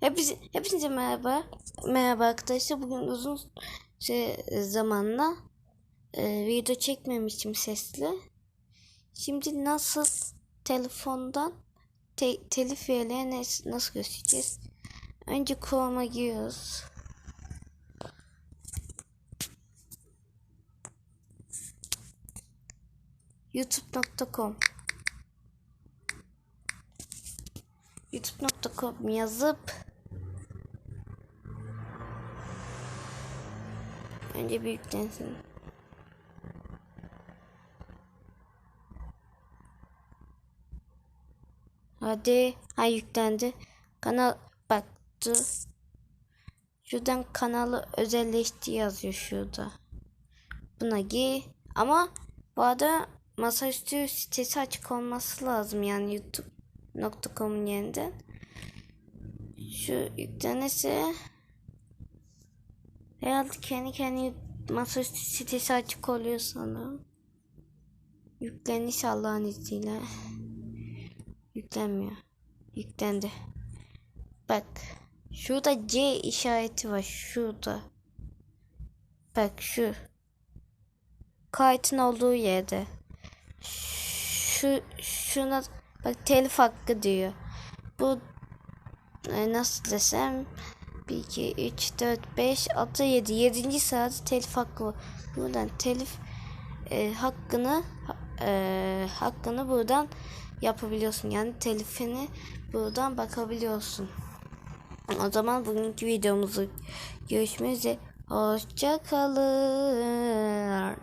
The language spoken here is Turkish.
Hepinize, hepinize merhaba. Merhaba arkadaşlar. Bugün uzun şey, zamanla e, video çekmemiştim sesli. Şimdi nasıl telefondan te, telif üyelerine nas- nasıl göstereceğiz? Önce Chrome'a giriyoruz. youtube.com youtube.com yazıp önce bir yüklensin. Hadi. Ha yüklendi. Kanal baktı. Şuradan kanalı özelleşti yazıyor şurada. Buna gir. Ama bu arada masaüstü sitesi açık olması lazım yani youtube.com'un yeniden. Şu yüklenirse herhalde kendi kendi masaüstü sitesi açık oluyor sanırım. Yüklenirse Allah'ın izniyle. Yüklenmiyor. Yüklendi. Bak. Şurada C işareti var. Şurada. Bak şu. Kayıtın olduğu yerde. Şu şuna bak telif hakkı diyor. Bu e, nasıl desem 1 2 3 4 5 6 7 7. sırada telif hakkı var. Buradan telif e, hakkını e, hakkını buradan yapabiliyorsun. Yani telifini buradan bakabiliyorsun. O zaman bugünkü videomuzu görüşmek üzere. Hoşça kalın.